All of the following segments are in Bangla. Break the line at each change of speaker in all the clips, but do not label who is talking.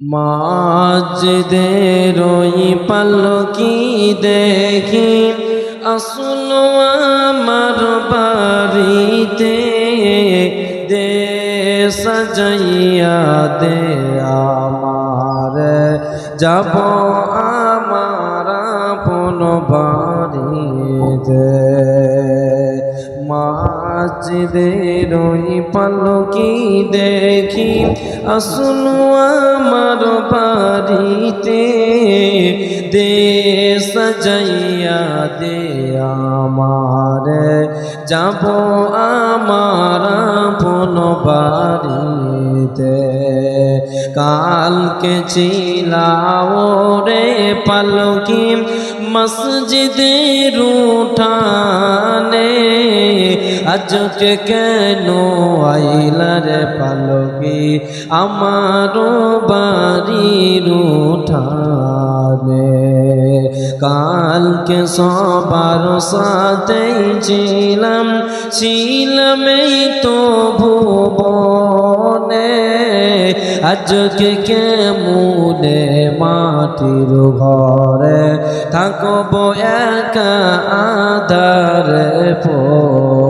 মাঝদের ওই পালকি দেখি আসল আমার বাড়িতে দে সাজাইয়া দে আমার যাব আমার মাঝদের ওই পালকি দেখি। আসল আমার বাড়িতে, দে সাজাইয়া দে আমার। যাব আমার আপন বাড়িতে। কালকে চিলাও রে পালকি, মসজিদের উঠানে আজকে কেন আইলার পালকি? আমারও বাড়ির উঠানে। কালকে সবার সাথেই ছিলাম ছিলাম এই তো ভুবনে। আজকে কেমনে মাটির ঘরে থাকব একা আধার পরে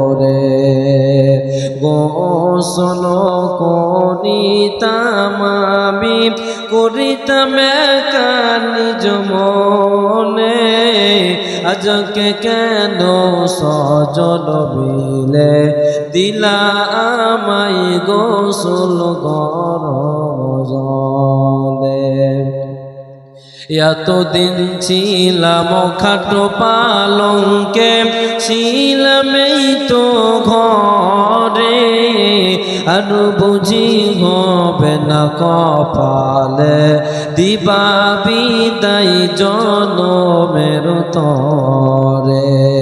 গোসল করিতাম আমি, করিতাম একা নিজ মনে। আজকে কেন সজন বিলে দিলা আমাই গোসল গরজলে এতদিন ছিলাম খাটো পালঙ্কে, ছিলাম এই তো ঘরে আর বুঝি হবে না কপালে। দিবা বিদায় জনমের তরে।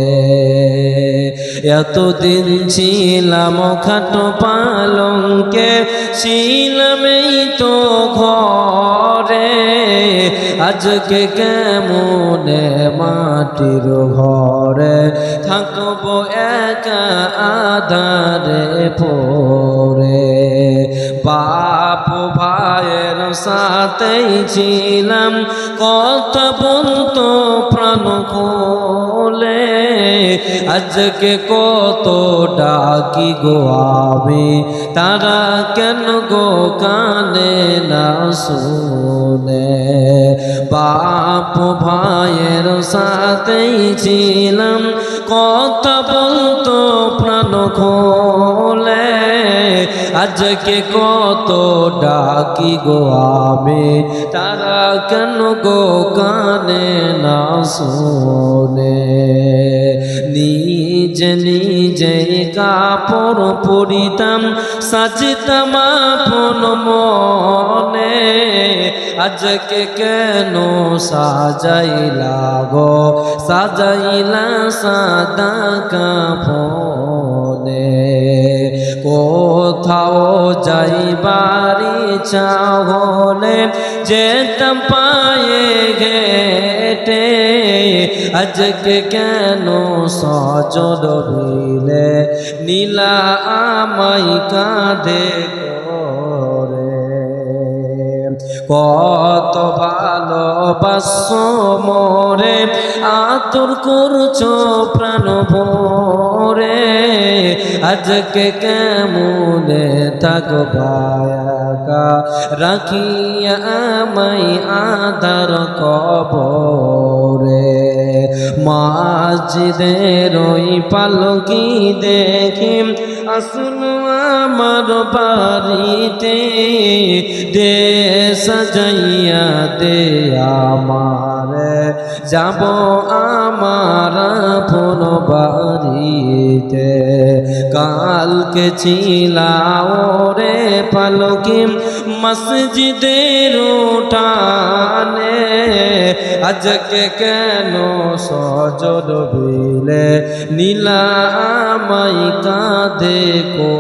এতদিন ছিলাম খাটো পালঙ্কে, ছিলাম এই তো ঘরে। আজকে কেমনে মাটির ঘরে? থাকব একা আধারে পরে বাপ ভাইয়ের সাথেই ছিলাম, কথা বলতো প্রাণ খোলে আজকে কত ডাকি গো আমি তারা কেন গো কানে না শুনে? বাপ ভাইয়ের সাথেই ছিলাম কথা বলতো প্রাণ খোলে। আজকে কত ডাকি গো আমি তারা কেন গো কানে না শোনে? কাপড় পরিতাম, সাজিতাম আপন মনে। আজকে কেন সাজাইলা গো? সাজাইলা সাদা কাপনে কোথাও যাইবারি চাহলে যেতাম পায়ে ঘেটে আজকে কেন সজল বিলে নীলা আমাই করে। কত ভালোবাস মোরে, আতর করছ প্রাণ ভরে। আজকে কেমনে থাকো ভায়াকা রাখিয়া আমাই আধার কবরে। মাঝদের ওই পালকি দেখি আসুন আমার বাড়িতে দে সাজাইয়া দে আমার যাব আমার ফোন বাড়িতে। কালকে ছিলাও রে পালকি মসজিদের উঠানে, আজকে কেন সজর বিলে? নীলা আমাই কাঁধে কো